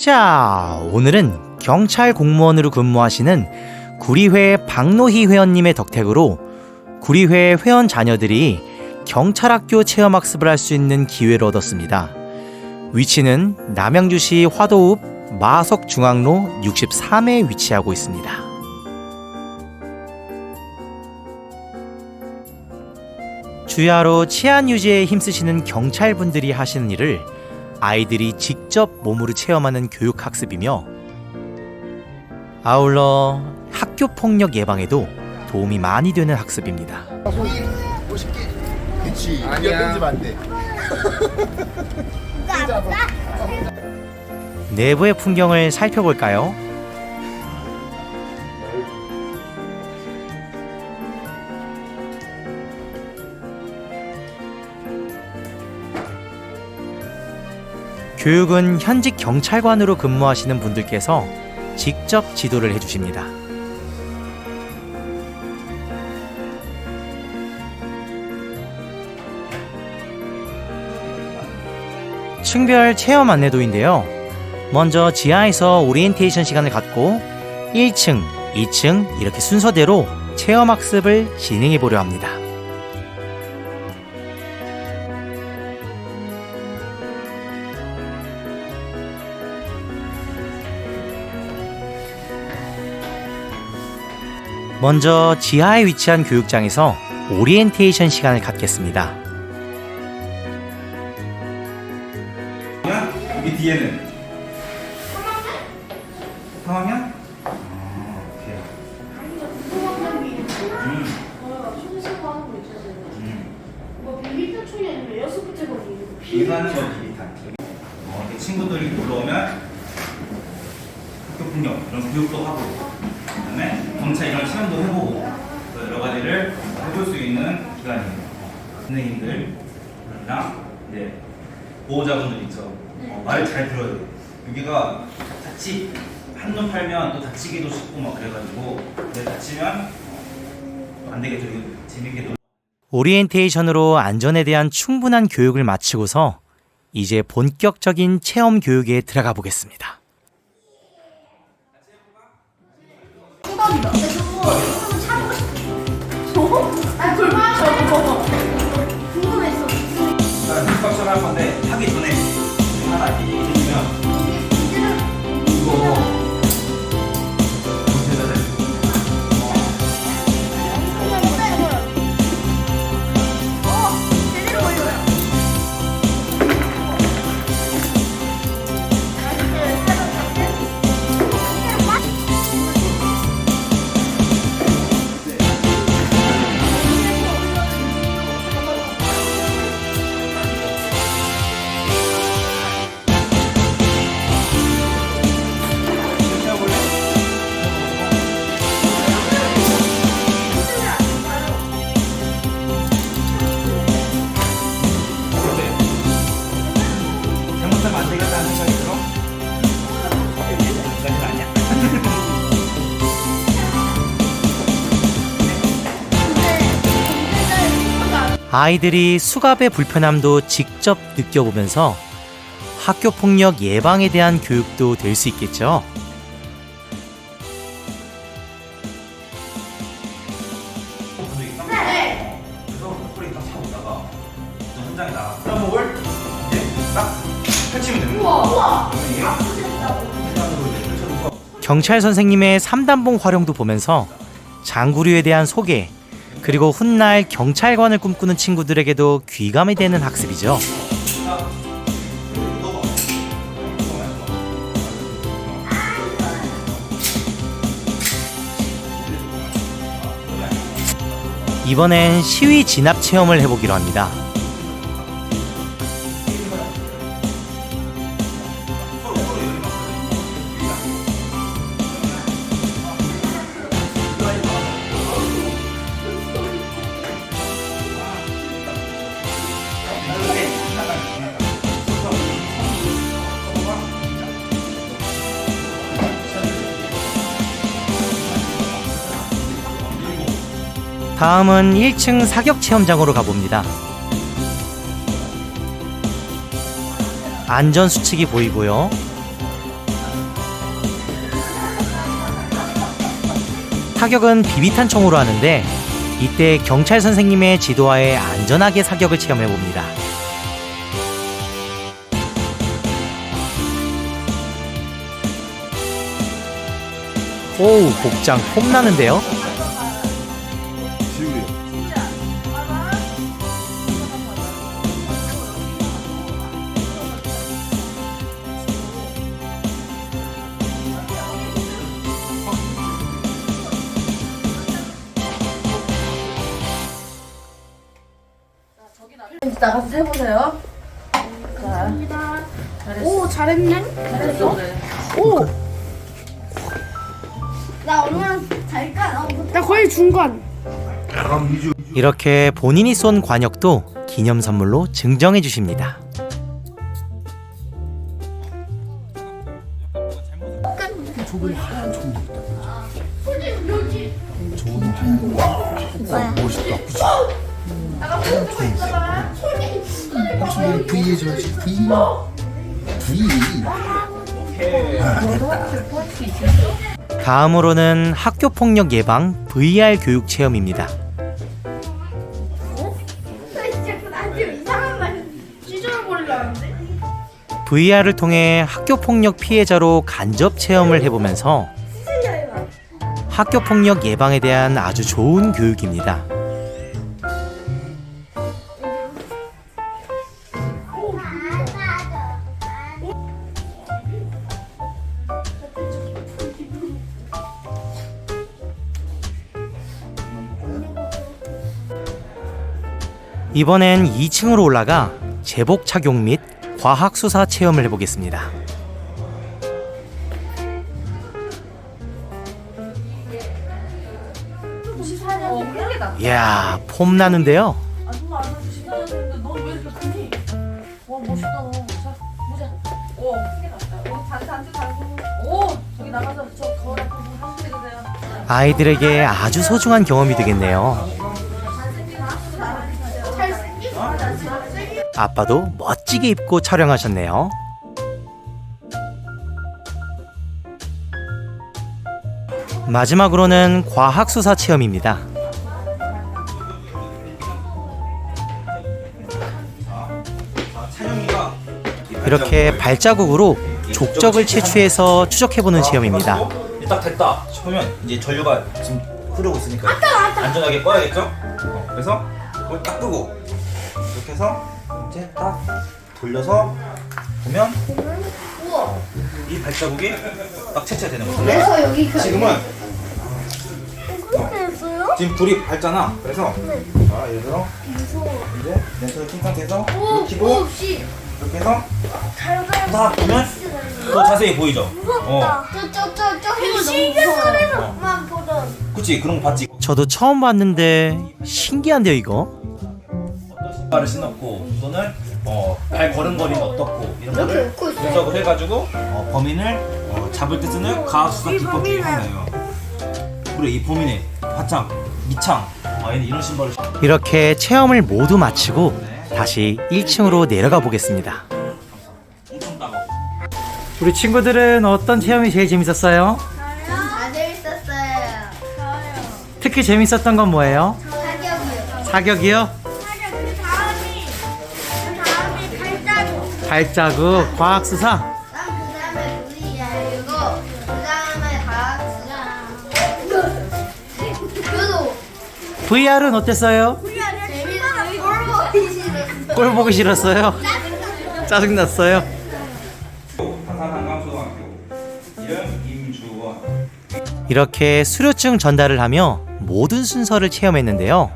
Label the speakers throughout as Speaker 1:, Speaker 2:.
Speaker 1: 자, 오늘은 경찰 공무원으로 근무하시는 구리회 박노희 회원님의 덕택으로 구리회 회원 자녀들이 경찰학교 체험학습을 할 수 있는 기회를 얻었습니다. 위치는 남양주시 화도읍 마석중앙로 63에 위치하고 있습니다. 주야로 치안 유지에 힘쓰시는 경찰분들이 하시는 일을 아이들이 직접 몸으로 체험하는 교육 학습이며 아울러 학교 폭력 예방에도 도움이 많이 되는 학습입니다.
Speaker 2: 소위 50개. 그치.
Speaker 3: 아니야.
Speaker 2: 아니야. 던지면 안 돼.
Speaker 1: 내부의 풍경을 살펴볼까요? 교육은 현직 경찰관으로 근무하시는 분들께서 직접 지도를 해주십니다. 층별 체험 안내도인데요. 먼저 지하에서 오리엔테이션 시간을 갖고 1층, 2층 이렇게 순서대로 체험 학습을 진행해 보려 합니다. 먼저 지하에 위치한 교육장에서 오리엔테이션 시간을 갖겠습니다.
Speaker 3: 여기 뒤에는 3학년? 아, 오케이.
Speaker 4: 뭐 비비탄총이 아니라 여섯 번째 거리.
Speaker 3: 비하는 건 비비탄. 어, 이렇게 친구들이 놀러 오면 학교 폭력 이런 교육도 하고 그다음에 경찰 이런 시험도 해보고 또 여러 가지를 해볼 수 있는 기간이에요. 선생님들이랑 이제 보호자분들 있죠. 어, 말잘 들어야 돼. 여기가 다치 한눈 팔면 또 다치기도 쉽고 막 그래가지고 내 다치면 어, 안 되겠죠. 이거 재밌게 놀.
Speaker 1: 오리엔테이션으로 안전에 대한 충분한 교육을 마치고서 이제 본격적인 체험 교육에 들어가 보겠습니다.
Speaker 4: 아, 골반 저거. 궁금했어.
Speaker 3: 일단 힙박션 할 건데 하기 전에 하나 얘기 해주면 이거
Speaker 1: 아이들이 수갑의 불편함도 직접 느껴보면서 학교 폭력 예방에 대한 교육도 될 수 있겠죠. 경찰 선생님의 3단봉 활용도 보면서 장구류에 대한 소개, 그리고 훗날 경찰관을 꿈꾸는 친구들에게도 귀감이 되는 학습이죠. 이번엔 시위 진압 체험을 해보기로 합니다. 다음은 1층 사격 체험장으로 가봅니다. 안전 수칙이 보이고요. 타격은 비비탄총으로 하는데 이때 경찰 선생님의 지도하에 안전하게 사격을 체험해 봅니다. 오우 복장 폼나는데요?
Speaker 5: 나가서 해보세요.
Speaker 4: 오 잘했네.
Speaker 5: 잘했어.
Speaker 4: 오. 나 얼마나 잘까? 나, 나 거의 중간.
Speaker 1: 이렇게 본인이 쏜 관역도 기념 선물로 증정해 주십니다.
Speaker 2: 해줘야지. V. V.
Speaker 1: 다음으로는 학교 폭력 예방 VR 교육 체험입니다. VR을 통해 학교 폭력 피해자로 간접 체험을 해보면서 학교 폭력 예방에 대한 아주 좋은 교육입니다. 이번엔 2층으로 올라가 제복 착용 및 과학 수사 체험을 해보겠습니다. 이야, 폼 나는데요. 아이들에게 아주 소중한 경험이 되겠네요. 아빠도 멋지게 입고 촬영하셨네요. 마지막으로는 과학 수사 체험입니다. 이렇게 발자국으로 족적을 채취해서 추적해보는 체험입니다.
Speaker 3: 딱 됐다 싶으면 이제 전류가 지금 흐르고 있으니까 안전하게 꺼야겠죠? 어, 그래서 그걸 딱 끄고 이렇게 해서 이제 딱 돌려서 보면 이 발자국이 딱 채취가 되는 거죠.
Speaker 4: 그래서 여기 그.
Speaker 3: 지금은
Speaker 4: 했어요?
Speaker 3: 지금 불이 밝잖아. 그래서 자 예를 들어 이제 렌즈를 킨 상태에서
Speaker 4: 씨.
Speaker 3: 이렇게 해서. 딱 보면 더 자세히 보이죠. 어,
Speaker 4: 저저 저저 시계 소리로만 보던.
Speaker 3: 그치 그런 거 봤지.
Speaker 1: 저도 처음 봤는데 신기한데요, 이거?
Speaker 3: 신발을 신었고 또는 어, 발 걸음걸이는 어떻고 이런 거를. 분석을 해가지고 어, 범인을 어, 잡을 때 쓰는 과학 수사
Speaker 4: 이
Speaker 3: 기법 중에
Speaker 4: 범인은-
Speaker 3: 하나예요. 그래 이 범인의 화창, 미창, 아 얘는 이런 신발을 신-
Speaker 1: 이렇게 체험을 모두 마치고 다시 1층으로 내려가 보겠습니다.
Speaker 3: 엄청 따가워.
Speaker 1: 우리 친구들은 어떤 체험이 제일 재밌었어요?
Speaker 4: 다 재밌었어요. 저요.
Speaker 1: 특히 재밌었던 건 뭐예요?
Speaker 4: 사격이요.
Speaker 1: 사격이요?
Speaker 4: 발자국.
Speaker 1: 발자국, 과학수사.
Speaker 4: 난그 다음에 물이 알고 그 다음에 과학수사. 그도
Speaker 1: VR은 어땠어요?
Speaker 4: 싫었어.
Speaker 1: 꼴 보기 싫었어요? 짜증 났어요?
Speaker 3: 다산한강초등학교 이름 임주원.
Speaker 1: 이렇게 수료증 전달을 하며 모든 순서를 체험했는데요.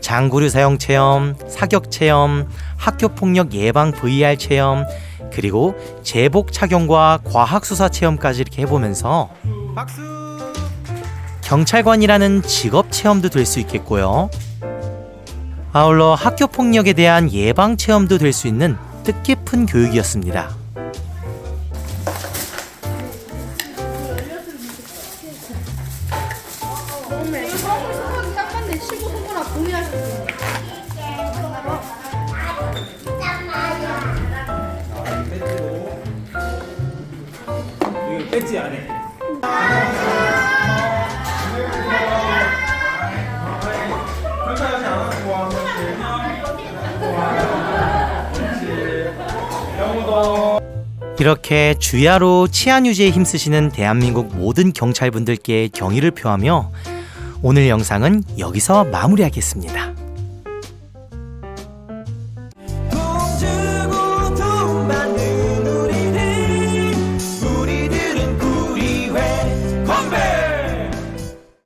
Speaker 1: 장구류 사용 체험, 사격 체험, 학교 폭력 예방 VR 체험, 그리고 제복 착용과 과학 수사 체험까지 이렇게 해보면서 경찰관이라는 직업 체험도 될 수 있겠고요. 아울러 학교 폭력에 대한 예방 체험도 될 수 있는 뜻깊은 교육이었습니다.
Speaker 3: 배지 안에.
Speaker 1: 이렇게 주야로 치안 유지에 힘쓰시는 대한민국 모든 경찰분들께 경의를 표하며 오늘 영상은 여기서 마무리하겠습니다.